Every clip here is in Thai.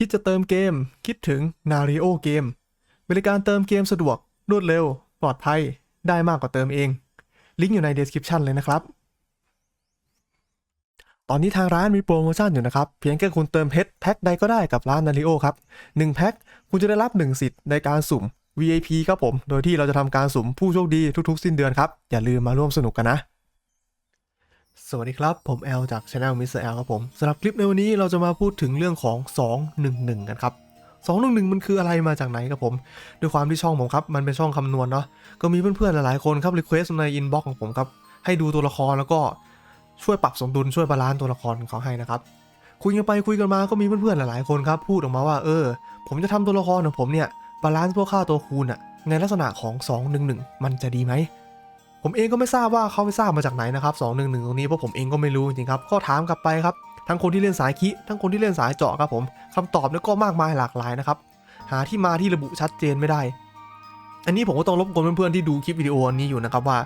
คิดจะเติมเกม คิดถึง Nario เกม บริการเติมเกมสะดวก รวดเร็ว ปลอดภัย ได้มากกว่าเติมเอง ลิงก์อยู่ใน description เลยนะครับ ตอนนี้ทางร้านมีโปรโมชั่นอยู่นะครับ เพียงแค่คุณเติมเพชรแพ็คใดก็ได้กับร้าน Nario ครับ1แพ็คคุณจะได้รับ 1 สิทธิ์ในการสุ่ม VIP ครับผม โดยที่เราจะทำการสุ่มผู้โชคดีทุกๆ สิ้นเดือนครับ อย่าลืมมาร่วมสนุกกันนะ สวัสดีครับ ผมแอลจาก Channel Mr. L ครับผมสำหรับคลิปในวันนี้เราจะมาพูดถึงเรื่องของ 211 กันครับ 211 มันคืออะไรมาจากไหนครับผม ด้วยความที่ช่องผมครับ มันเป็นช่องคำนวณเนาะก็มีเพื่อนๆหลายๆคนครับรีเควสในอินบ็อกของผมครับ ให้ดูตัวละครแล้วก็ช่วยปรับสมดุลช่วยบาลานซ์ตัวละครของเขาให้นะครับคุยกันไปคุยกันมาก็มีเพื่อนๆหลายๆคนครับพูดออกมาว่าเออ ผมจะทำตัวละครของผมเนี่ยบาลานซ์พวกค่าตัวคูณอะในลักษณะของ 211 มันจะดีไหม ผมเองก็ไม่ทราบว่าเขาไปทราบมาจากไหนนะครับ211ตรงนี้เพราะผมเองก็ไม่รู้จริงครับก็ถามกลับไปครับทั้งคนที่เล่นสายคิทั้งคนที่เล่นสายเจาะครับผมคำตอบเนี่ยก็มากมายหลากหลายนะครับหาที่มาที่ระบุชัดเจนไม่ได้ อันนี้ผมก็ต้องรบกวนเพื่อนๆที่ดูคลิปวิดีโออันนี้อยู่นะครับว่า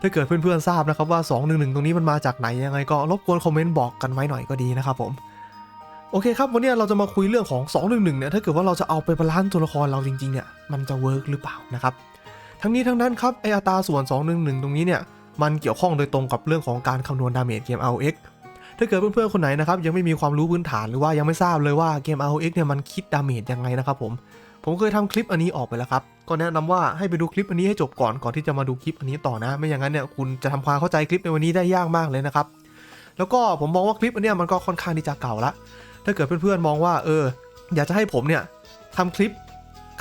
ถ้าเกิดเพื่อนๆทราบนะครับว่า 211 ตรงนี้มันมาจากไหนยังไงก็รบกวนคอมเมนต์บอกกันไว้หน่อยก็ดีนะครับผมโอเคครับวันนี้เราจะมาคุยเรื่องของ 211 เนี่ยถ้าเกิดว่าเราจะเอาไปบาลานซ์ตัวละครเราจริงๆเนี่ยมันจะเวิร์กหรือเปล่านะครับ ทั้งนี้ทั้งนั้นครับไออัตราส่วน 211 ตรงนี้เนี่ย มันเกี่ยวข้องโดยตรงกับเรื่องของการคำนวณดาเมจเกม ROX ถ้าเกิดเพื่อนๆคนไหนนะครับยังไม่มีความรู้พื้นฐานหรือว่ายังไม่ทราบเลยว่าเกม ROX เนี่ยมันคิดดาเมจยังไงนะครับผม ผมเคยทำคลิปอันนี้ออกไปแล้วครับ ก็แนะนำว่าให้ไปดูคลิปอันนี้ให้จบก่อนก่อนที่จะมาดูคลิปอันนี้ต่อนะ ไม่อย่างนั้นเนี่ยคุณจะทำความเข้าใจคลิปในวันนี้ได้ยากมากเลยนะครับ แล้วก็ผมมองว่าคลิปอันนี้มันก็ค่อนข้างที่จะเก่าละ ถ้าเกิดเพื่อนๆมองว่าเออ อยากจะให้ผมเนี่ยทำคลิป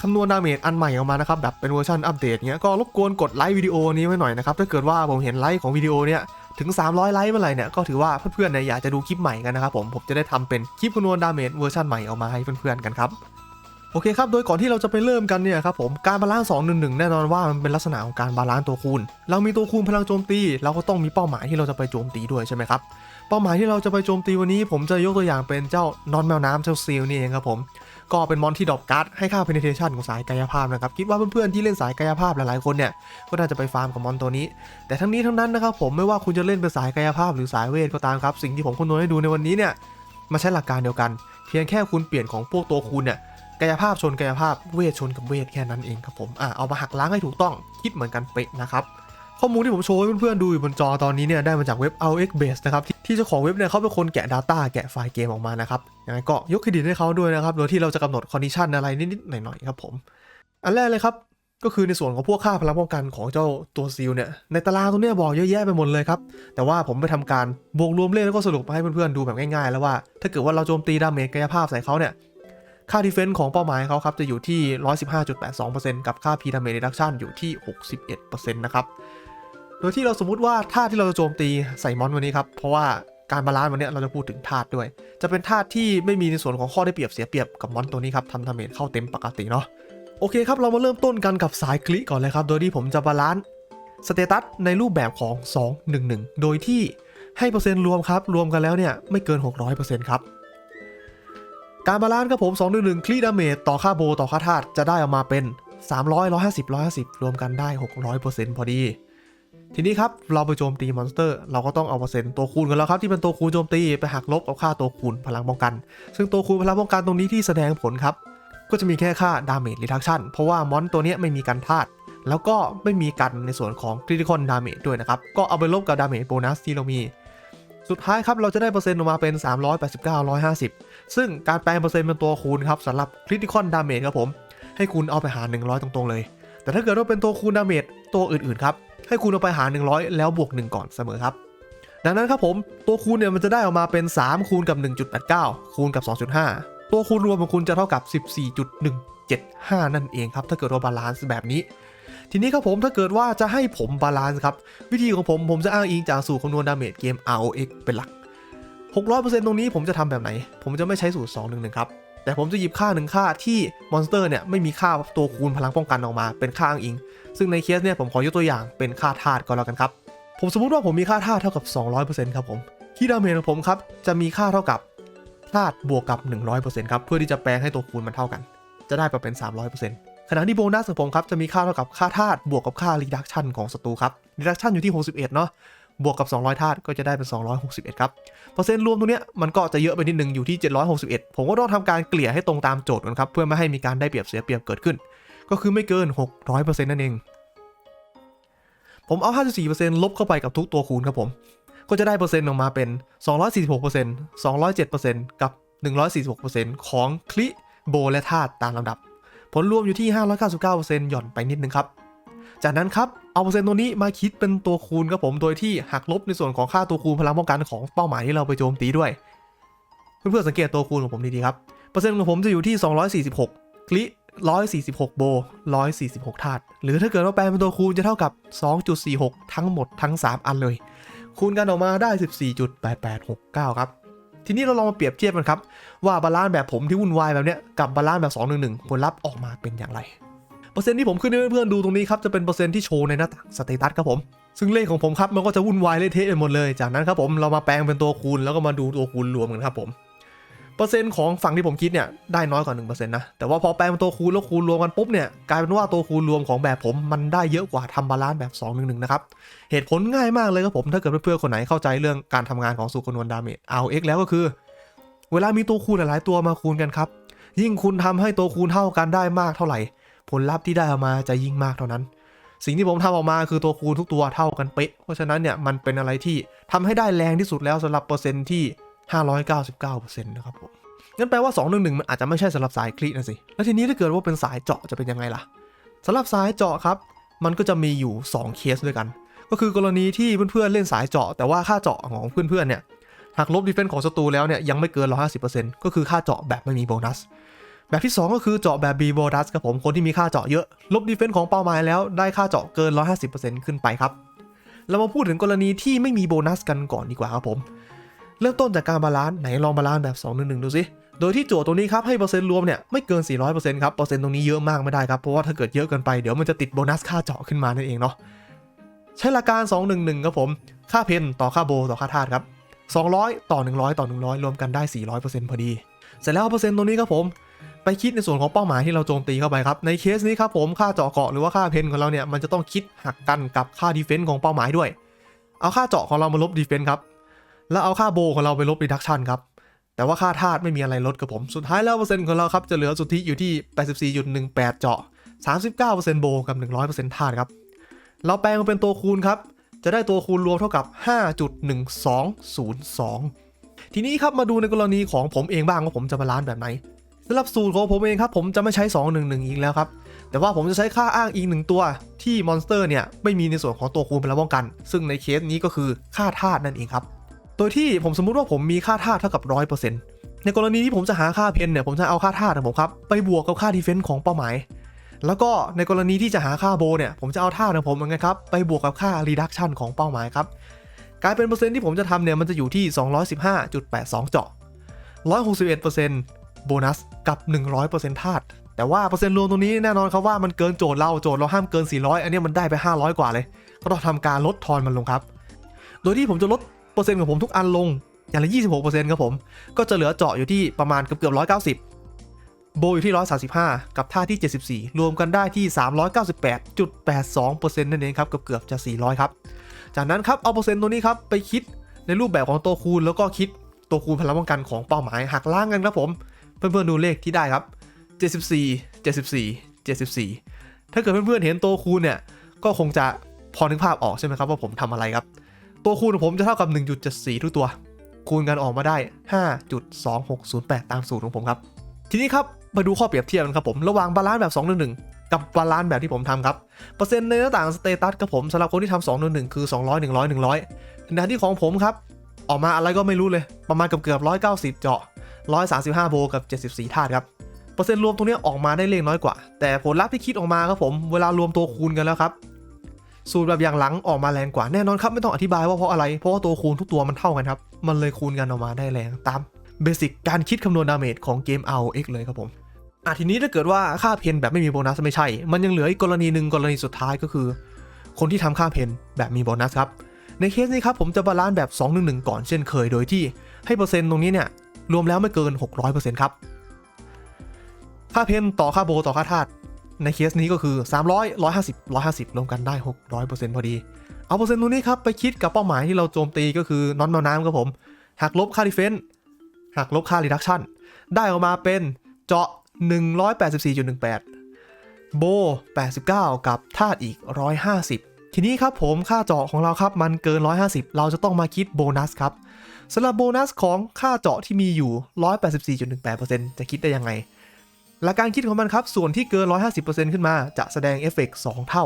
คำนวณดาเมจอันใหม่ออกมานะครับแบบเป็นเวอร์ชันอัปเดตเงี้ยก็รบกวนกดไลค์วิดีโอนี้ไว้หน่อยนะครับถ้าเกิดว่าผมเห็นไลค์ของวิดีโอเนี่ยถึง 300 ไลค์เมื่อไหร่เนี่ยก็ถือว่าเพื่อนๆเนี่ยอยากจะดูคลิปใหม่กันนะครับผมผมจะได้ทำเป็นคลิปคำนวณดาเมจเวอร์ชันใหม่ออกมาให้เพื่อนๆกันครับโอเคครับ โดยก่อนที่เราจะไปเริ่มกันเนี่ยครับผม การบาลานซ์2 1 1แน่นอนว่ามันเป็นลักษณะของการบาลานซ์ตัวคูณ เรามีตัวคูณพลังโจมตี เราก็ต้องมีเป้าหมายที่เราจะไปโจมตีด้วยใช่ไหมครับ เป้าหมายที่เราจะไปโจมตีวันนี้ ผมจะยกตัวอย่างเป็นเจ้านอนแมวน้ำเจ้าซีลนี่เองครับผม ก็เป็นมอนที่ดรอปการ์ดให้ค่า penetration ของสายกายภาพนะครับ คิดว่าเพื่อนๆที่เล่นสายกายภาพหลายๆคนเนี่ย ก็น่าจะไปฟาร์มกับมอนตัวนี้ แต่ทั้งนี้ทั้งนั้นนะครับผมไม่ว่าคุณจะเล่นเป็นสายกายภาพหรือสายเวทก็ตามครับ สิ่งที่ผมคำนวณให้ดูในวันนี้เนี่ยมาใช้หลักการเดียวกัน เพียงแค่คุณเปลี่ยนของพวกตัวคูณเนี่ยกายภาพชนกายภาพเวทชนกับเวทแค่นั้นเองครับผมอะเอามาหักล้างให้ถูกต้องคิดเหมือนกันเป๊ะนะครับ ข้อมูลที่ผมโชว์ให้เพื่อนๆดูอยู่บนจอตอนนี้เนี่ยได้มาจากเว็บ RX Base นะครับที่เจ้าของเว็บเนี่ยเขาเป็นคนแกะ Data แกะไฟล์เกมออกมานะครับยังไงก็ยกเครดิตให้เขาด้วยนะครับโดยที่เราจะกำหนดคอนดิชันอะไรนิดๆหน่อยๆครับผม อันแรกเลยครับก็คือในส่วนของพวกค่าพลังป้องกันของเจ้าตัวซีลเนี่ยในตารางตรงเนี้ยบอกเยอะแยะไปหมดเลยครับ แต่ว่าผมไปทำการบวกรวมเลขแล้วก็สรุปมาให้เพื่อนๆดูแบบง่ายๆ แล้วว่า ถ้าเกิดว่าเราโจมตีดาเมจกายภาพใส่เขาเนี่ยค่าดีเฟนส์ของเป้าหมายเขาครับจะอยู่ที่ 115.82%กับค่า P damage reduction อยู่ที่ 61%นะครับ โดยที่เราสมมุติว่าธาตุที่เราจะโจมตีใส่มอนวันนี้ครับ เพราะว่าการบาลานซ์วันนี้เราจะพูดถึงธาตุด้วย จะเป็นธาตุที่ไม่มีในส่วนของข้อได้เปรียบเสียเปรียบกับมอนตัวนี้ครับทำดาเมจเข้าเต็มปกติเนาะโอเคครับ เรามาเริ่มต้นกันกับสายคลิก่อนเลยครับ โดยที่ผมจะบาลานซ์สเตตัสในรูปแบบของ 211 โดยที่ให้เปอร์เซ็นต์รวมครับ รวมกันแล้วเนี่ยไม่เกิน 600%ครับการบาลานซ์ครับผม 211 คลีดาเมจต่อค่าโบต่อค่าธาตุจะได้ออกมาเป็น 300 150 150 รวมกันได้ 600%พอดี ทีนี้ครับเราไปโจมตีมอนสเตอร์ เราก็ต้องเอาเปอร์เซ็นต์ตัวคูณกันแล้วครับที่เป็นตัวคูณโจมตีไปหักลบกับค่าตัวคูณพลังป้องกัน ซึ่งตัวคูณพลังป้องกันตรงนี้ที่แสดงผลครับก็จะมีแค่ค่าดาเมจรีทัคชั่นเพราะว่ามอนตัวนี้ไม่มีกันธาตุแล้วก็ไม่มีกันในส่วนของคริติคอนดาเมจด้วยนะครับ ก็เอาไปลบกับดาเมจโบนัสที่เรามี สุดท้ายครับเราจะได้เปอร์เซ็นต์ออกมาเป็น 389 150 ซึ่งการแปลงเปอร์เซ็นต์เป็นตัวคูณครับสำหรับคริติคอนดาเมจครับผม ให้คุณเอาไปหาร 100 ตรงๆเลย แต่ถ้าเกิดว่าเป็นตัวคูณดาเมจตัวอื่นๆครับ ให้คุณเอาไปหาร 100 แล้วบวก 1 ก่อนเสมอครับ ดังนั้นครับผมตัวคูณเนี่ยมันจะได้ออกมาเป็น 3 คูณกับ 1.89 คูณกับ 2.5 ตัวคูณรวมของคุณจะเท่ากับ 14.175 นั่นเองครับถ้าเกิดว่าบาลานซ์แบบนี้ทีนี้ครับผมถ้าเกิดว่าจะให้ผมบาลานซ์ครับ วิธีของผมผมจะอ้างอิงจากสูตรคำนวณดาเมจเกม ROX เป็นหลัก 600%ตรงนี้ผมจะทำแบบไหน ผมจะไม่ใช้สูตร 211 ครับ แต่ผมจะหยิบค่าหนึ่งค่าที่มอนสเตอร์เนี่ยไม่มีค่าตัวคูณพลังป้องกันออกมาเป็นค่าอ้างอิง ซึ่งในเคสเนี่ยผมขอยกตัวอย่างเป็นค่าธาตุก็แล้วกันครับ ผมสมมติว่าผมมีค่าธาตุเท่ากับ 200%ครับผมที่ดาเมจของผมครับจะมีค่าเท่ากับธาตุบวกกับ 100%ครับเพื่อที่จะแปลงให้ตัวคูณมันเท่ากัน จะได้มาเป็น 300%ขณะที่โบนัสของผมครับจะมีค่าเท่ากับค่าธาตุบวกกับค่า reduction ของศัตรูครับ reduction อยู่ที่ 61 เนาะ บวกกับ 200ธาตุก็จะได้เป็น 261 ครับเปอร์เซ็นต์รวมตรงเนี้ยมันก็จะเยอะไปนิดนึงอยู่ที่ 761 ผมก็ต้องทำการเกลี่ยให้ตรงตามโจทย์กันครับเพื่อไม่ให้มีการได้เปรียบเสียเปรียบเกิดขึ้น ก็คือไม่เกิน 600%นั่นเอง ผมเอา 54%ลบเข้าไปกับทุกตัวคูณครับผมก็จะได้เปอร์เซ็นต์ออกมาเป็น 246% 207%กับ 146%ของคลิโบและธาตุตามลำดับ ผลรวมอยู่ที่ 599%หย่อนไปนิดนึงครับ จากนั้นครับเอาเปอร์เซ็นต์ตัวนี้มาคิดเป็นตัวคูณครับผมโดยที่หักลบในส่วนของค่าตัวคูณพลังป้องกันของเป้าหมายที่เราไปโจมตีด้วยเพื่อนๆสังเกตตัวคูณของผมดีๆครับเปอร์เซ็นต์ของผมจะอยู่ที่ 246คลิ146 โบ 146 ธาตุ หรือถ้าเกิดว่าแปลเป็นตัวคูณจะเท่ากับ 2.46 ทั้งหมดทั้ง 3 อันเลย คูณกันออกมาได้ 14.8869 ครับ ทีนี้เราลองมาเปรียบเทียบกันครับ ว่าบาลานซ์แบบผมที่วุ่นวายแบบเนี้ยกับบาลานซ์แบบ 211 ผลลัพธ์ออกมาเป็นอย่างไร อร์เซ็นต์ที่ผมขึ้นให้เพื่อนๆดูตรงนี้ครับจะเป็นเปอร์เซ็นต์ที่โชว์ในหน้าต่างสเตตัสครับผมซึ่งเลขของผมครับมันก็จะวุ่นวายเละเทะไปหมดเลยจากนั้นครับผมเรามาแปลงเป็นตัวคูณแล้วก็มาดูตัวคูณรวมกันครับผมเปอร์เซ็นต์ของฝั่งที่ผมคิดเนี่ยได้น้อยกว่า1%นะแต่ว่าพอแปลงเป็นตัวคูณแล้วคูณรวมกันปุ๊บเนี่ยกลายเป็นว่าตัวคูณรวมของแบบผมมันได้เยอะกว่าทำบาลานซ์แบบ2 1 1นะครับเหตุผลง่ายมากเลยครับผมถ้าเกิดเพื่อนๆคนไหนเข้าใจเรื่องการทำงานของสูตรคำนวณดาเมจ RX แล้วก็คือ เวลามีตัวคูณหลายๆตัวมาคูณกันครับยิ่งคุณทำให้ตัวคูณเท่ากันได้มากเท่าไหร่ ผลลัพธ์ที่ได้ออกมาจะยิ่งมากเท่านั้น สิ่งที่ผมทำออกมาคือตัวคูณทุกตัวเท่ากันเป๊ะ เพราะฉะนั้นเนี่ยมันเป็นอะไรที่ทำให้ได้แรงที่สุดแล้วสำหรับเปอร์เซ็นต์ที่ 599%นะครับผมงั้นแปลว่า 211 มันอาจจะไม่ใช่สำหรับสายคลินะสิ แล้วทีนี้ถ้าเกิดว่าเป็นสายเจาะจะเป็นยังไงล่ะสำหรับสายเจาะครับ มันก็จะมีอยู่ 2 เคสด้วยกัน ก็คือกรณีที่เพื่อนๆเล่นสายเจาะ แต่ว่าค่าเจาะของเพื่อนๆเนี่ยหักลบดีเฟนส์ของศัตรูแล้วเนี่ยยังไม่เกิน 150%ก็คือค่าเจาะแบบไม่มีโบนัส แบบที่ 2 ก็คือเจาะแบบบีโบนัสครับผมคนที่มีค่าเจาะเยอะ ลบดีเฟนส์ของเป้าหมายแล้วได้ค่าเจาะเกิน 150%ขึ้นไปครับ เรามาพูดถึงกรณีที่ไม่มีโบนัสกันก่อนดีกว่าครับผม เริ่มต้นจากการบาลานซ์ไหนลองบาลานซ์แบบ 2 1 1 ดูสิ โดยที่โจทย์ตรงนี้ครับให้เปอร์เซ็นต์รวมเนี่ยไม่เกิน 400%ครับเปอร์เซ็นต์ตรงนี้เยอะมากไม่ได้ครับเพราะว่าถ้าเกิดเยอะเกินไปเดี๋ยวมันจะติดโบนัสค่าเจาะขึ้นมานั่นเองเนาะใช้หลักการ 211ครับผมค่าเพนต่อค่าโบต่อค่าธาตุครับ200 ต่อ 100 ต่อ 100 รวมกันได้ 400%พอดี เสร็จแล้วเอาเปอร์เซ็นต์ตรงนี้ครับผม ไปคิดในส่วนของเป้าหมายที่เราโจมตีเข้าไปครับ ในเคสนี้ครับผมค่าเจาะเกาะหรือว่าค่าเพนของเราเนี่ยมันจะต้องคิดหักกันกับค่าดีเฟนส์ของเป้าหมายด้วย เอาค่าเจาะของเรามาลบดีเฟนส์ครับแล้วเอาค่าโบของเราไปลบรีดักชันครับแต่ว่าค่าธาตุไม่มีอะไรลดกับผม สุดท้ายแล้วเปอร์เซ็นต์ของเราครับจะเหลือสุทธิอยู่ที่ 84.18 เจาะ 39%โบกับ 100%ธาตุครับ เราแปลงมาเป็นตัวคูณครับ จะได้ตัวคูณรวมเท่ากับ 5.1202 ทีนี้ครับมาดูในกรณีของผมเองบ้างว่าผมจะบาลานซ์แบบไหน สำหรับสูตรของผมเองครับผมจะไม่ใช้ 211 อีกแล้วครับ แต่ว่าผมจะใช้ค่าอ้างอีกหนึ่งตัวที่มอนสเตอร์เนี่ยไม่มีในส่วนของตัวคูณพลังป้องกัน ซึ่งในเคสนี้ก็คือค่าธาตุนั่นเองครับ โดยที่ผมสมมุติว่าผมมีค่าธาตุเท่ากับ 100%ในกรณีที่ผมจะหาค่าเพนเนี่ยผมจะเอาค่าธาตุของผมครับไปบวกกับค่าดีเฟนส์ของเป้าหมาย แล้วก็ในกรณีที่จะหาค่าโบเนี่ยผมจะเอาธาตุของผมเหมือนกันครับไปบวกกับค่า reduction ของเป้าหมายครับกลายเป็นเปอร์เซ็นต์ที่ผมจะทำเนี่ยมันจะอยู่ที่ 215.82 เจาะ161% โบนัสกับ 100%ธาตุแต่ว่าเปอร์เซ็นต์รวมตรงนี้แน่นอนครับว่ามันเกินโจทย์เราโจทย์เราห้ามเกิน 400 อันนี้มันได้ไป 500 กว่าเลย ก็ต้องทำการลดทอนมันลงครับ โดยที่ผมจะลดเปอร์เซ็นต์ของผมทุกอันลงอย่างละ26%ครับผม ก็จะเหลือเจาะอยู่ที่ประมาณเกือบเกือบ190 โบอยู่ที่ 135 กับท่าที่ 74 รวมกันได้ที่ 398.82%นั่นเองครับเกือบเกือบจะ 400 ครับ จากนั้นครับเอาเปอร์เซ็นต์ตัวนี้ครับไปคิดในรูปแบบของตัวคูณแล้วก็คิดตัวคูณพลังป้องกันของเป้าหมายหักล้างกันครับผม เพื่อนๆดูเลขที่ได้ครับ 74 74 74 ถ้าเกิดเพื่อนๆเห็นตัวคูณเนี่ย ก็คงจะพอนึกภาพออกใช่ไหมครับว่าผมทำอะไรครับ ตัวคูณของผมจะเท่ากับ 1.74 ทุกตัว คูณกันออกมาได้ 5.2608 ตามสูตรของผมครับ ทีนี้ครับมาดูข้อเปรียบเทียบกันครับผมระหว่างบาลานซ์แบบ2 1 1 กับบาลานซ์แบบที่ผมทำครับเปอร์เซ็นต์ในหน้าต่างสเตตัสครับผมสำหรับคนที่ทำ2 1 1 คือ 200 100 100ขณะที่ของผมครับออกมาอะไรก็ไม่รู้เลย ประมาณเกือบเกือบ190 เจาะ 135โบกับ 74 ธาตุครับ เปอร์เซ็นต์รวมตรงนี้ออกมาได้เลขน้อยกว่า แต่ผลลัพธ์ที่คิดออกมาครับผม เวลารวมตัวคูณกันแล้วครับ สูตรแบบอย่างหลังออกมาแรงกว่าแน่นอนครับไม่ต้องอธิบายว่าเพราะอะไร เพราะว่าตัวคูณทุกตัวมันเท่ากันครับ มันเลยคูณกันออกมาได้แรงตามเบสิกการคิดคำนวณดาเมจของเกม RX เลยครับผมอะทีนี้ถ้าเกิดว่าค่าเพนแบบไม่มีโบนัสไม่ใช่ มันยังเหลืออีกกรณีหนึ่งกรณีสุดท้ายก็คือ คนที่ทำค่าเพนแบบมีโบนัสครับ ในเคสนี้ครับผมจะบาลานซ์แบบ 2 1 1 ก่อนเช่นเคย โดยที่ให้เปอร์เซ็นต์ตรงนี้เนี่ย รวมแล้วไม่เกิน 600%ครับ ค่าเพนต่อค่าโบต่อค่าธาตุในเคสนี้ก็คือ 300 150 150 รวมกันได้ 600%พอดี เอาเปอร์เซ็นต์ตรงนี้ครับ ไปคิดกับเป้าหมายที่เราโจมตีก็คือน้อนแมวน้ำครับผม หักลบค่าดีเฟนส์หักลบค่ารีดักชันได้ออกมาเป็นเจาะ 184.18 โบ 89 กับธาตุอีก 150 ทีนี้ครับผมค่าเจาะของเราครับมันเกิน 150 เราจะต้องมาคิดโบนัสครับ สำหรับโบนัสของค่าเจาะที่มีอยู่ 184.18%จะคิดได้ยังไง หลักการคิดของมันครับ ส่วนที่เกิน 150%ขึ้นมาจะแสดงเอฟเฟกต์2เท่า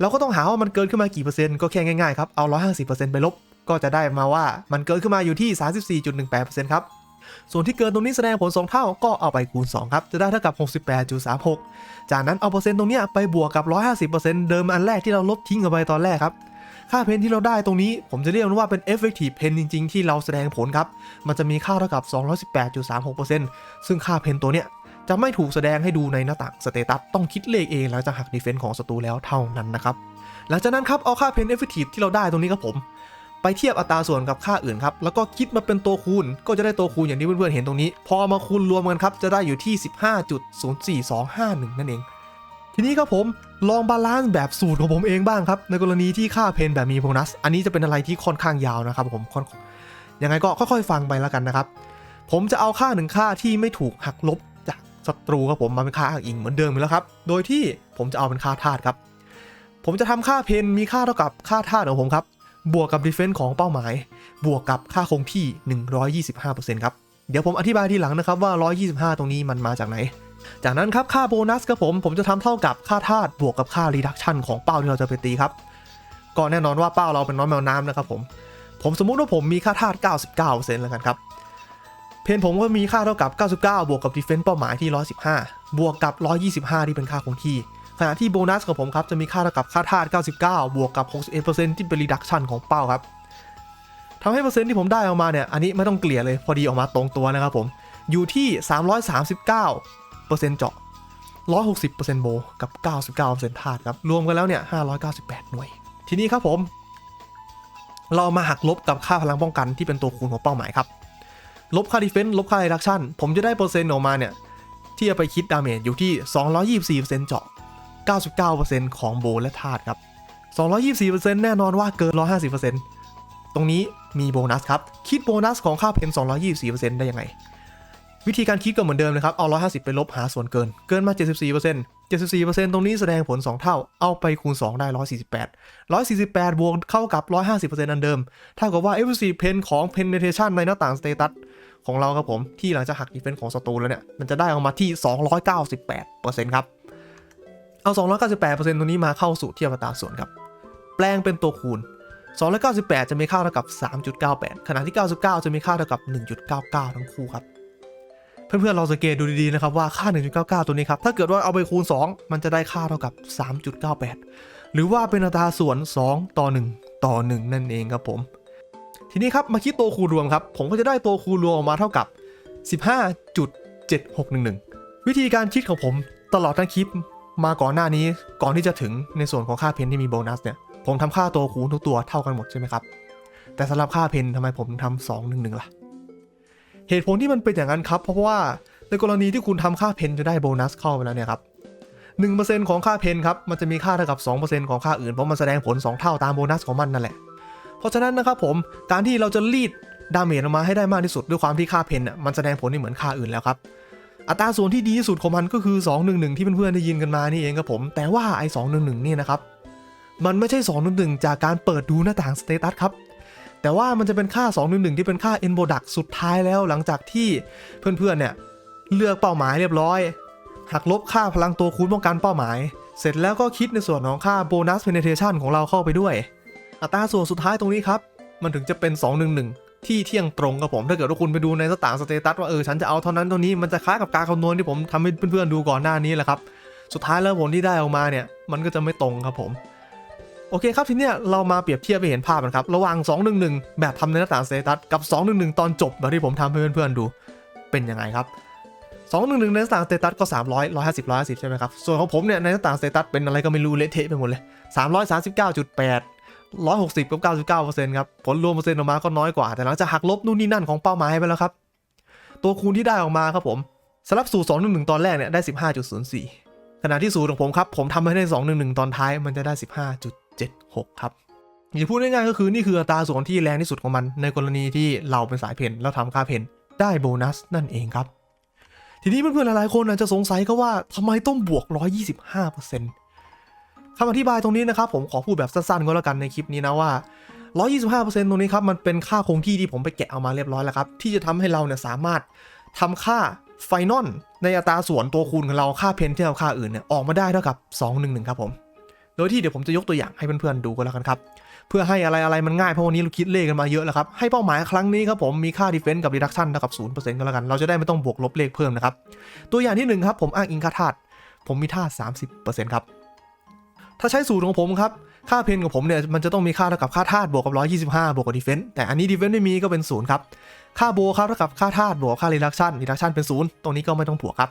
เราก็ต้องหาว่ามันเกินขึ้นมากี่เปอร์เซ็นต์ก็แค่ง่ายๆครับ เอา 150%ไปลบ ก็จะได้มาว่ามันเกินขึ้นมาอยู่ที่ 34.18%ครับ ส่วนที่เกินตรงนี้แสดงผล 2 เท่าก็เอาไปคูณ 2 ครับ จะได้เท่ากับ 68.36 จากนั้นเอาเปอร์เซ็นต์ตรงเนี้ยไปบวกกับ 150%เดิมอันแรกที่เราลบทิ้งออกไปตอนแรกครับ ค่าเพนที่เราได้ตรงนี้ ผมจะเรียกว่าเป็น effective pen จริง ๆ ที่เราแสดงผลครับ มันจะมีค่าเท่ากับ 218.36%ซึ่งค่าเพนตัวเนี้ยจะไม่ถูกแสดงให้ดูในหน้าต่างสเตตัสต้องคิดเลขเองหลังจากหักดีเฟนส์ของศัตรูแล้วเท่านั้นนะครับ หลังจากนั้นครับเอาค่าเพน effective ที่เราได้ตรงนี้ครับผม ไปเทียบอัตราส่วนกับค่าอื่นครับ แล้วก็คิดมาเป็นตัวคูณ ก็จะได้ตัวคูณอย่างที่เพื่อนๆเห็นตรงนี้ พอมาคูณรวมกันครับจะได้อยู่ที่ 15.04251 นั่นเอง ทีนี้ครับผมลองบาลานซ์แบบสูตรของผมเองบ้างครับ ในกรณีที่ค่าเพนแบบมีโบนัส อันนี้จะเป็นอะไรที่ค่อนข้างยาวนะครับผมยังไงก็ค่อยๆฟังไปแล้วกันนะครับ ผมจะเอาค่าหนึ่งค่าที่ไม่ถูกหักลบจากศัตรูครับผมมาเป็นค่าอ้างอิงเหมือนเดิมอยู่แล้วครับ โดยที่ผมจะเอาเป็นค่าธาตุครับ ผมจะทำค่าเพนมีค่าเท่ากับค่าธาตุของผมครับ บวกกับดีเฟน s ์ของเป้าหมาย บวกกับค่าคงที่ 125%ครับ เดี๋ยวผมอธิบายทีหลังนะครับว่า 125 ตรงนี้มันมาจากไหน จากนั้นครับค่าโบนัสครับผมผมจะทำเท่ากับค่าธาตุบวกกับค่ารีดักชันของเป้าที่เราจะไปตีครับก็แน่นอนว่าเป้าเราเป็นน้องแมวน้ำนะครับผมผมสมมุติว่าผมมีค่าธาตุ99%แล้วกันครับเพนผมก็มีค่าเท่ากับ 99 บวกกับดีเฟน s ์เป้าหมายที่ 115 บวกกับ 125 ที่เป็นค่าคงที่ขณะที่โบนัสของผมครับจะมีค่าเท่ากับค่าธาตุ99 บวกกับ 61%ที่เป็น reduction ของเป้าครับทำให้เปอร์เซ็นต์ที่ผมได้ออกมาเนี่ยอันนี้ไม่ต้องเกลี่ยเลยพอดีออกมาตรงตัวนะครับผมอยู่ที่ 339 เจาะ 160%โบกับ 99%ธาตุครับ รวมกันแล้วเนี่ย 598 หน่วย ทีนี้ครับผม เรามาหักลบกับค่าพลังป้องกันที่เป็นตัวคูณของเป้าหมายครับ ลบค่าดีเฟน s ์ลบค่า reduction ผมจะได้เปอร์เซ็นต์ออกมาเนี่ย ที่จะไปคิดดาเมจอยู่ที่ 224%เจาะ 99%ของโบและธาตุครับ 224%แน่นอนว่าเกิน 150%ตรงนี้มีโบนัสครับ คิดโบนัสของค่าเพน224%ได้ยังไง วิธีการคิดก็เหมือนเดิมเลยครับ เอา 150 ไปลบหาส่วนเกิน เกินมา 74% 74%ตรงนี้แสดงผล 2 เท่า เอาไปคูณ 2 ได้ 148 148 บวกเข้ากับ 150%อันเดิม เท่ากับว่า f c pen ของ penetration ในหน้าต่าง status ของเราครับผม ที่หลังจากหัก defense ของศัตรูแล้วเนี่ย มันจะได้ออกมาที่ 298%ครับ เอา 298%ตรงนี้มาเข้าสู่เทียบอัตราส่วนครับ แปลงเป็นตัวคูณ298 จะมีค่าเท่ากับ 3.98 ขณะที่ 99 จะมีค่าเท่ากับ 1.99 ทั้งคู่ครับ เพื่อนๆเราสังเกตดูดีๆนะครับว่าค่า 1.99 ตัวนี้ครับ ถ้าเกิดว่าเอาไปคูณ 2 มันจะได้ค่าเท่ากับ 3.98 หรือว่าเป็นอัตราส่วน 2 ต่อ 1 ต่อ 1 นั่นเองครับผม ทีนี้ครับมาคิดตัวคูณรวมครับ ผมก็จะได้ตัวคูณรวมออกมาเท่ากับ 15.7611 วิธีการคิดของผมตลอดทั้งคลิปมาก่อนหน้านี้ก่อนที่จะถึงในส่วนของค่าเพนที่มีโบนัสเนี่ยผมทำค่าตัวคูณทุกตัวเท่ากันหมดใช่ไหมครับแต่สำหรับค่าเพนทำไมผมทำสองหนึ่งหนึ่งล่ะ เหตุผลที่มันเป็นอย่างนั้นครับ เพราะว่าในกรณีที่คุณทำค่าเพนจะได้โบนัสเข้าไปแล้วเนี่ยครับหนึ่งเปอร์เซ็นต์ของค่าเพนครับ มันจะมีค่าเท่ากับสองเปอร์เซ็นต์ของค่าอื่น เพราะมันแสดงผลสองเท่าตามโบนัสของมันนั่นแหละ เพราะฉะนั้นนะครับผม การที่เราจะรีดดาเมจออกมาให้ได้มากที่สุดด้วยความที่ค่าเพนอะมันแสดงผลที่เหมือนค่าอื่นแล้วครับ อัตราส่วนที่ดีที่สุดของมันก็คือ 211 ที่เพื่อนๆได้ยินกันมานี่เองครับผม แต่ว่าไอ้211นี่นะครับ มันไม่ใช่211จากการเปิดดูหน้าต่างสเตตัสครับ แต่ว่ามันจะเป็นค่า 211 ที่เป็นค่า end product สุดท้ายแล้วหลังจากที่เพื่อนๆเนี่ยเลือกเป้าหมายเรียบร้อย หักลบค่าพลังตัวคูณป้องกันเป้าหมาย เสร็จแล้วก็คิดในส่วนของค่า bonus penetration ของเราเข้าไปด้วย อัตราส่วนสุดท้ายตรงนี้ครับ มันถึงจะเป็น 211 ที่เที่ยงตรงกับผมถ้าเกิดว่าคุณไปดูในสตางสเตตัสว่าเออฉันจะเอาเท่านั้นเท่านี้มันจะคล้ายกับการคำนวณที่ผมทำให้เพื่อนๆดูก่อนหน้านี้แหละครับสุดท้ายแล้วผลที่ได้ออกมาเนี่ยมันก็จะไม่ตรงครับผม โอเคครับทีเนี้ยเรามาเปรียบเทียบไปเห็นภาพกันครับ ระหว่าง 211 แบบทำในหน้าต่างสเตตัสกับ 211 ตอนจบแบบที่ผมทำให้เพื่อนๆดูเป็นยังไงครับ211 ในหน้าต่างสเตตัสก็ 300 150 150 ใช่ไหมครับ ส่วนของผมเนี่ยในหน้าต่างสเตตัสเป็นอะไรก็ไม่รู้เละเทะไปหมดเลย 339.8 160กับ99%ครับผลรวมเปอร์เซ็นต์ออกมาก็น้อยกว่า แต่หลังจากหักลบนู่นนี่นั่นของเป้าหมายไปแล้วครับ ตัวคูณที่ได้ออกมาครับผมสำหรับสูตร211 ตอนแรกเนี่ยได้ 15.04ขณะที่สูตรของผมครับผมทำให้ได้ 211 ตอนท้ายมันจะได้ 6 ครับอย่าพูดง่ายๆก็คือนี่คืออัตราส่วนที่แรงที่สุดของมัน ในกรณีที่เราเป็นสายเพนแล้วทำค่าเพนได้โบนัสนั่นเองครับ ทีนี้เพื่อนๆหลายๆคนอาจจะสงสัยก็ว่าทำไมต้องบวก 125%คำอธิบายตรงนี้นะครับผมขอพูดแบบสั้นๆก็แล้วกันในคลิปนี้นะว่า 125%ตรงนี้ครับมันเป็นค่าคงที่ที่ผมไปแกะเอามาเรียบร้อยแล้วครับที่จะทำให้เราเนี่ยสามารถทำค่าไฟนอลในอัตราส่วนตัวคูณของเราค่าเพนที่เราค่าอื่นเนี่ยออกมาได้เท่ากับ 211 ครับผม โดยที่เดี๋ยวผมจะยกตัวอย่างให้เพื่อนๆดูกันแล้วกันครับ เพื่อให้อะไรอะไรมันง่ายเพราะวันนี้เราคิดเลขกันมาเยอะแล้วครับ ให้เป้าหมายครั้งนี้ครับผมมีค่า defense กับ reduction เท่ากับ0%ก็แล้วกัน เราจะได้ไม่ต้องบวกลบเลขเพิ่มนะครับ ตัวอย่างที่หนึ่งครับผมอ้างอิงค่าธาตุผมมีธาตุ30%ครับ ถ้าใช้สูตรของผมครับค่าเพนของผมเนี่ยมันจะต้องมีค่าเท่ากับค่าธาตุบวกกับ 125 บวกกับ defense แต่อันนี้ defense ไม่มีก็เป็น0ครับ ค่าโบครับเท่ากับค่าธาตุบวกค่า reduction reduction เป็น0ตรงนี้ก็ไม่ต้องบวกครับ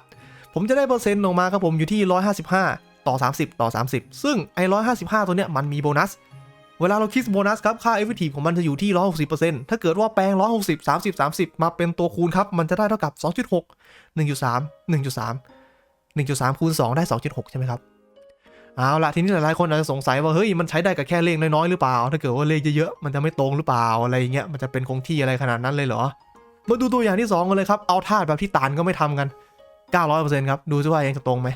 ผมจะได้เปอร์เซ็นต์ออกมาครับผมอยู่ที่ 155 ต่อ 30 ต่อ 30 ซึ่งไอ้155 ตัวเนี้ยมันมีโบนัส เวลาเราคิดโบนัสครับ ค่า effective ของมันจะอยู่ที่ 160%ถ้าเกิดว่าแปลง 160 30 30 มาเป็นตัวคูณครับ มันจะได้เท่ากับ 2.6 1.3 1.3 1.3คูณ2ได้ 2.6 ใช่ไหมครับเอาละทีนี้หลายๆคนอาจจะสงสัยว่าเฮ้ยมันใช้ได้กับแค่เลขน้อยๆหรือเปล่า ถ้าเกิดว่าเลขเยอะๆมันจะไม่ตรงหรือเปล่าอะไรอย่างเงี้ยมันจะเป็นคงที่อะไรขนาดนั้นเลยเหรอมาดูตัวอย่างที่2กันเลยครับเอาธาตุแบบที่ตานก็ไม่ทำกัน 900%ครับดูซิว่ายังจะตรงไหม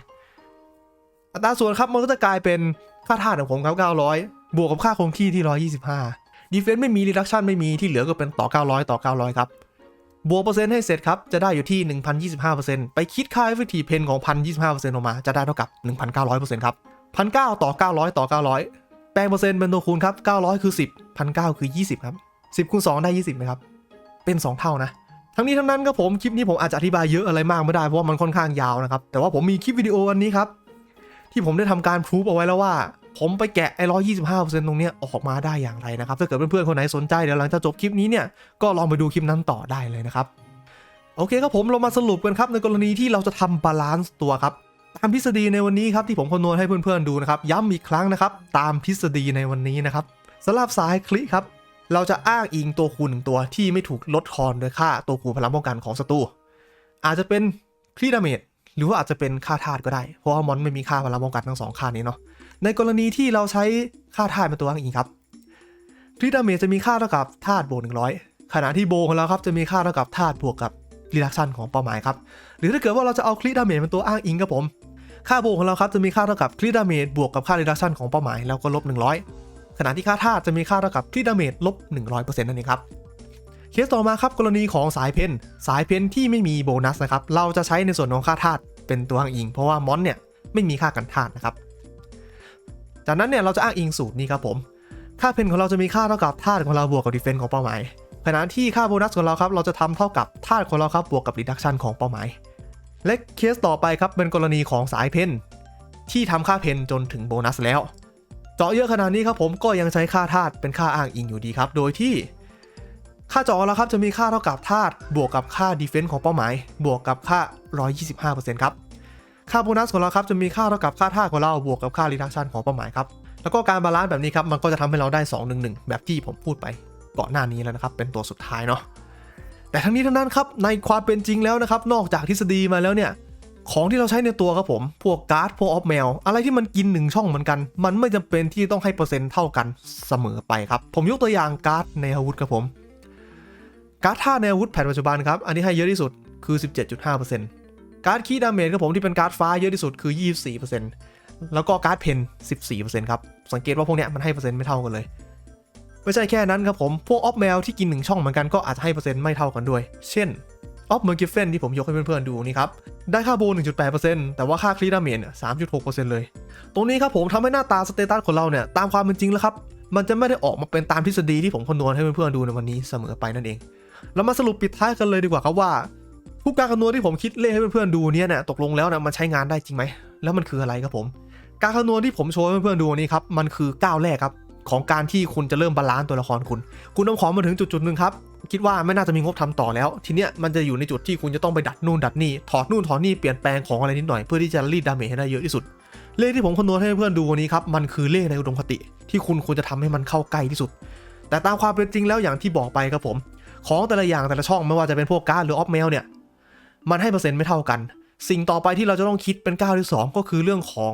อัตราส่วนครับมันก็จะกลายเป็นค่าธาตุของผมครับ 900 บวกกับค่าคงที่ที่ 125 ดีเฟนซ์ไม่มีรีดักชันไม่มีที่เหลือก็เป็นต่อ 900 ต่อ 900 ครับ บวกเปอร์เซ็นต์ให้เสร็จครับ จะได้อยู่ที่ 1,025%ไปคิดค่า effective pen ของ 1,025%ออกมา จะได้เท่ากับ 1,900%ครับ1,900 ต่อ 900 ต่อ 900 แปลงเปอร์เซ็นต์เป็นตัวคูณครับ 900 คือ 10 1,900 คือ 20 ครับ 10คูณ2ได้ 20ไหมครับ เป็น 2 เท่านะทั้งนี้ทั้งนั้นครับผมคลิปนี้ผมอาจจะอธิบายเยอะอะไรมากไม่ได้เพราะว่ามันค่อนข้างยาวนะครับแต่ว่าผมมีคลิปวิดีโออันนี้ครับ ที่ผมได้ทำการพรูฟเอาไว้แล้วว่า ผมไปแกะไอ้ร้อยยี่สิบห้าเปอร์เซ็นต์ตรงเนี้ยออกมาได้อย่างไรนะครับ ถ้าเกิดเพื่อนๆคนไหนสนใจเดี๋ยวหลังจากจบคลิปนี้เนี่ยก็ลองไปดูคลิปนั้นต่อได้เลยนะครับโอเคครับผมเรามาสรุปกันครับในกรณีที่เราจะทำบาลานซ์ตัวครับตามทฤษฎีในวันนี้ครับที่ผมคำนวณให้เพื่อนๆดูนะครับย้ำอีกครั้งนะครับตามทฤษฎีในวันนี้นะครับสำหรับสายคลิครับเราจะอ้างอิงตัวคูณหนึ่งตัวที่ไม่ถูกลดทอนโดยค่าตัวคูณพลังป้องกันของศัตรูอาจจะเป็นคลีดาเมจ หรือว่าอาจจะเป็นค่าธาตุก็ได้ เพราะว่ามอนไม่มีค่าพลังป้องกันทั้งสองค่านี้เนาะ ในกรณีที่เราใช้ค่าธาตุเป็นตัวอ้างอิงครับคลีดาเมจจะมีค่าเท่ากับธาตุบวก100ขณะที่โบของเราครับจะมีค่าเท่ากับธาตุบวกกับรีดักชันของเป้าหมายครับ หรือถ้าเกิดว่าเราจะเอาคลีดาเมจเป็นตัวอ้างอิงครับผม ค่าโบของเราครับจะมีค่าเท่ากับคลีดาเมจบวกกับค่ารีดักชันของเป้าหมายแล้วก็ลบ100 ขณะที่ค่าธาตุจะมีค่าเท่ากับคลีดาเมจลบ100%นั่นเองครับ เคสต่อมาครับกรณีของสายเพนสายเพนที่ไม่มีโบนัสนะครับเราจะใช้ในส่วนของค่าธาตุเป็นตัวอ้างอิง เพราะว่ามอนเนี่ยไม่มีค่ากันธาตุนะครับ จากนั้นเนี่ยเราจะอ้างอิงสูตรนี้ครับผม ค่าเพนของเราจะมีค่าเท่ากับธาตุของเราบวกกับดีเฟนซ์ของเป้าหมายขณะที่ค่าโบนัสของเราครับเราจะทำเท่ากับธาตุของเราครับบวกกับรีดักชันของเป้าหมาย และเคสต่อไปครับเป็นกรณีของสายเพนที่ทำค่าเพนจนถึงโบนัสแล้ว เจาะเยอะขนาดนี้ครับผมก็ยังใช้ค่าธาตุเป็นค่าอ้างอิงอยู่ดีครับ โดยที่ ค่าเจาะแล้วครับจะมีค่าเท่ากับธาตุบวกกับค่าดีเฟนซ์ของเป้าหมาย บวกกับค่า 125%ครับค่าโบนัสของเราครับจะมีค่าเท่ากับค่าธาตุของเราบวกกับค่ารีดักชันของเป้าหมายครับแล้วก็การบาลานซ์แบบนี้ครับมันก็จะทำให้เราได้ 2 1 1 แบบที่ผมพูดไปก่อนหน้านี้แล้วนะครับเป็นตัวสุดท้ายเนาะแต่ทั้งนี้ทั้งนั้นครับในความเป็นจริงแล้วนะครับนอกจากทฤษฎีมาแล้วเนี่ยของที่เราใช้ในตัวครับผม พวกการ์ดพวกออฟแมวอะไรที่มันกินหนึ่งช่องเหมือนกัน มันไม่จำเป็นที่ต้องให้เปอร์เซ็นต์เท่ากันเสมอไปครับ ผมยกตัวอย่างการ์ดในอาวุธครับผม การ์ดท่าในอาวุธแผ่นปัจจุบันครับ อันนี้ให้เยอะที่สุดคือ 17.5%การ์ดคีดาเมจครับผมที่เป็นการ์ดฟ้าเยอะที่สุดคือ 24%แล้วก็การ์ดเพน 14%ครับ สังเกตว่าพวกเนี้ยมันให้เปอร์เซ็นต์ไม่เท่ากันเลย ไม่ใช่แค่นั้นครับผม พวกออฟแมวที่กินหนึ่งช่องเหมือนกันก็อาจจะให้เปอร์เซ็นต์ไม่เท่ากันด้วย เช่นออฟเมอร์กิฟเฟนที่ผมยกให้เพื่อนๆดูนี่ครับ ได้ค่าโบ 1.8%แต่ว่าค่าคลีดาเมจ3.6%เลย ตรงนี้ครับผมทำให้หน้าตาสเตตัสของเราเนี่ยตามความเป็นจริงแล้วครับมันจะไม่ได้ออกมาเป็นตามทฤษฎีที่ผมคำนวณให้เพื่อนๆดูในวันนี้เสมอไปนั่นเอง เรามาสรุปปิดท้ายกันเลยดีกว่าครับว่าทุกการคำนวณที่ผมคิดเลขให้เพื่อนๆดูเนี่ยเนี่ยตกลงแล้วนี่ยมันใช้งานได้จริงไหมแล้วมันคืออะไรครับผม การคำนวณที่ผมโชว์ให้เพื่อนๆดูนี้ครับมันคือก้าวแรกครับของการที่คุณจะเริ่มบาลานซ์ตัวละครคุณ คุณนำขอมาถึงจุดๆหนึ่งครับคิดว่าไม่น่าจะมีงบทำต่อแล้ว ทีเนี้ยมันจะอยู่ในจุดที่คุณจะต้องไปดัดนู่นดัดนี่ถอดนู่นถอดนี่เปลี่ยนแปลงของอะไรนิดหน่อยเพื่อที่จะรีดดาเมจให้ได้เยอะที่สุด เลขที่ผมคำนวณให้เพื่อนๆดูวันนี้ครับมันคือเลขในอุดมคติ ที่คุณควรจะทำให้มันเข้าใกล้ที่สุด แต่ตามความเป็นจริงแล้วอย่างที่บอกไปครับผม ของแต่ละอย่างแต่ละช่องไม่ว่าจะเป็นพวกการ์ดหรือออฟเมลเนี่ยมันให้เปอร์เซ็นต์ไม่เท่ากัน สิ่งต่อไปที่เราจะต้องคิดเป็นก้าวที่สองก็คือเรื่องของ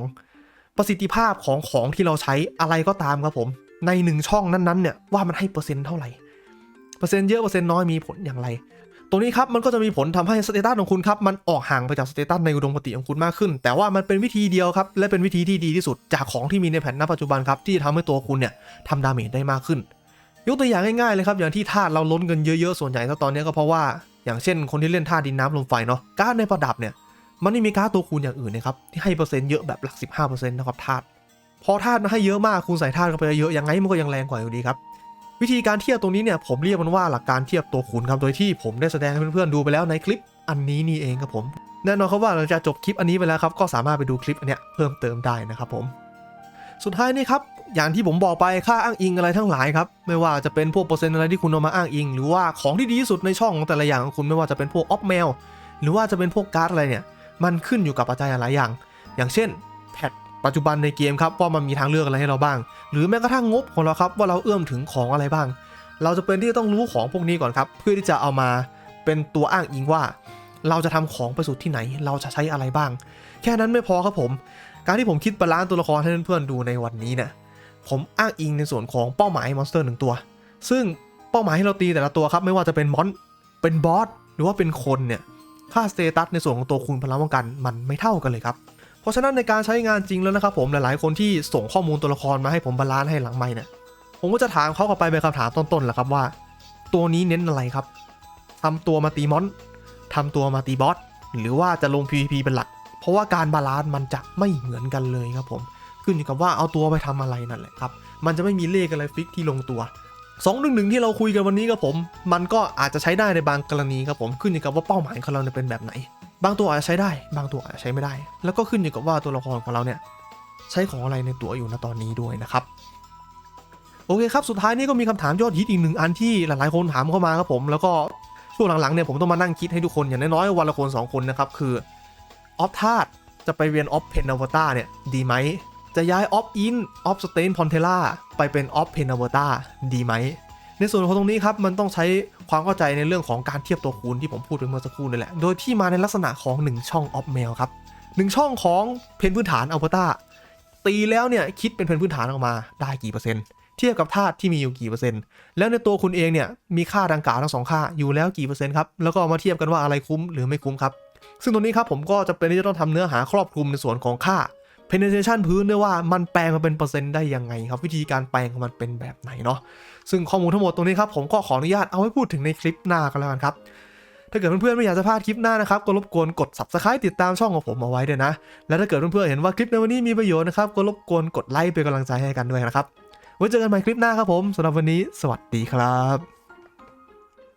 ประสิทธิภาพของของที่เราใช้อะไรก็ตามครับผม ในหนึ่งช่องนั้นๆเนี่ยว่ามันให้เปอร์เซ็นต์เท่าไหร่เปอร์เซ็นต์เยอะเปอร์เซ็นต์น้อยมีผลอย่างไรตรงนี้ครับมันก็จะมีผลทำให้สเตตัสของคุณครับมันออกห่างไปจากสเตตัสในอุดมคติของคุณมากขึ้น แต่ว่ามันเป็นวิธีเดียวครับและเป็นวิธีที่ดีที่สุดจากของที่มีในแผนณปัจจุบันครับที่ทำให้ตัวคุณเนี่ยทำดาเมจได้มากขึ้น ยกตัวอย่างง่ายๆเลยครับอย่างที่ธาตุเราล้นกันเยอะๆส่วนใหญ่แล้วตอนนี้ก็เพราะว่าอย่างเช่นคนที่เล่นธาตุดินน้ำลมไฟเนาะการ์ดในประดับเนี่ยมันไม่มีการ์ดตัวคูณอย่างอื่นนะครับที่ให้เปอร์เซ็นต์เยอะแบบหลัก 15%นะครับธาตุพอธาตุมันให้เยอะมากคูณใส่ธาตุเข้าไปเยอะยังไงมันก็ยังแรงกว่าอยู่ดีครับวิธีการเทียบตรงนี้เนี่ยผมเรียกมันว่าหลักการเทียบตัวคูณครับโดยที่ผมได้แสดงให้เพื่อนๆดูไปแล้วในคลิปอันนี้นี่เองครับผมแน่นอนครับว่าเราจะจบคลิปอันนี้ไปแล้วครับก็สามารถไปดูคลิปอันเนี้ยเพิ่มเติมได้นะครับผม สุดท้ายนี่ครับ อย่างที่ผมบอกไปค่าอ้างอิงอะไรทั้งหลายครับ ไม่ว่าจะเป็นพวกเปอร์เซ็นต์อะไรที่คุณเอามาอ้างอิง หรือว่าของที่ดีที่สุดในช่องของแต่ละอย่างของคุณไม่ว่าจะเป็นพวกออฟเมลหรือว่าจะเป็นพวกการ์ดอะไรเนี่ย มันขึ้นอยู่กับปัจจัยหลายอย่าง อย่างเช่นแพทปัจจุบันในเกมครับว่ามันมีทางเลือกอะไรให้เราบ้าง หรือแม้กระทั่งงบของเราครับว่าเราเอื้อมถึงของอะไรบ้าง เราจะเป็นที่ต้องรู้ของพวกนี้ก่อนครับ เพื่อที่จะเอามาเป็นตัวอ้างอิงว่า เราจะทำของไปสู่ที่ไหน เราจะใช้อะไรบ้าง แค่นั้นไม่พอครับผม การที่ผมคิดบาลานซ์ตัวละครให้เพื่อนๆดูในวันนี้เนี่ย ผมอ้างอิงในส่วนของเป้าหมายมอนสเตอร์หนึ่งตัว ซึ่งเป้าหมายที่เราตีแต่ละตัวครับ ไม่ว่าจะเป็นมอนเป็นบอสหรือว่าเป็นคนเนี่ยค่าสเตตัสในส่วนของตัวคูณพลังป้องกันมันไม่เท่ากันเลยครับ เพราะฉะนั้นในการใช้งานจริงแล้วนะครับผมหลายๆ คนที่ส่งข้อมูลตัวละครมาให้ผมบาลานซ์ให้หลังไม่เนี่ยผมก็จะถามเขากลับไปเป็นคำถามต้นๆแหละครับว่า ตัวนี้เน้นอะไรครับทำตัวมาตีมอนทำตัวมาตีบอสหรือว่าจะลง PVP เป็นหลัก เพราะว่าการบาลานซ์มันจะไม่เหมือนกันเลยครับผม ขึ้นอยู่กับว่าเอาตัวไปทำอะไรนั่นแหละครับ มันจะไม่มีเลขอะไรฟิกที่ลงตัว2องหนึ่งหนึ่งที่เราคุยกันวันนี้ครับผม มันก็อาจจะใช้ได้ในบางกรณีครับผมขึ้นอยู่กับว่าเป้าหมายของเราเนี่ยเป็นแบบไหน บางตัวอาจจะใช้ได้ บางตัวอาจจะใช้ไม่ได้ แล้วก็ขึ้นอยู่กับว่าตัวละครของเราเนี่ยใช้ของอะไรในตัวอยู่ณตอนนี้ด้วยนะครับโอเคครับ สุดท้ายนี้ก็มีคำถามยอดฮิตอีกหนึ่งอันที่หลายๆคนถามเข้ามาครับผม แล้วก็ช่วงหลังๆเนี่ยผมต้องมานั่งคิดให้ทุกคนอย่างน้อยๆวันละคนสองคนนะครับ คือออฟธาตจะไปเรียนออฟเพนอวตาเนี่ยดีไหม จะย้ายออฟอินออฟสเตนพอนเทล่าไปเป็นออฟเพนอวตาดีไหม ในส่วนของตรงนี้ครับ มันต้องใช้ความเข้าใจในเรื่องของการเทียบตัวคูณที่ผมพูดไปเมื่อสักครู่นี่แหละ โดยที่มาในลักษณะของ 1 ช่องออฟเมลครับหนึ่งช่องของเพนพื้นฐานอวตาตีแล้วเนี่ยคิดเป็นเพนพื้นฐานออกมาได้กี่เปอร์เซ็นต์เทียบกับธาตุที่มีอยู่กี่เปอร์เซ็นต์ แล้วในตัวคุณเองเนี่ยมีค่าดังกล่าวทั้งสองค่าอยู่แล้วกี่เปอร์เซ็นต์ครับ แล้วก็เอามาเทียบกันว่าอะไรคุ้มหรือไม่คุ้มครับ ซึ่งตรงนี้ครับผมก็จะเป็นที่จะต้องทำเนื้อหาครอบคลุมในส่วนของค่า penetration พื้นด้วยว่ามันแปลงมาเป็นเปอร์เซ็นต์ได้ยังไงครับ วิธีการแปลงของมันเป็นแบบไหนเนาะซึ่งข้อมูลทั้งหมดตรงนี้ครับ ผมก็ขออนุญาตเอาไว้พูดถึงในคลิปหน้ากันแล้วกันครับ ถ้าเกิดเพื่อนๆไม่อยากจะพลาดคลิปหน้านะครับ ก็รบกวนกด subscribe ติดตามช่องของผมเอาไว้ด้วยนะ และถ้าเกิดเพื่อนๆเห็นว่าคลิปในวันนี้มีประโยชน์นะครับก็รบกวนกดไลค์เป็นกำลังใจให้กันด้วยนะครับไว้เจอกันใหม่คลิปหน้าครับผมสำหรับวันนี้ สวัสดีครับ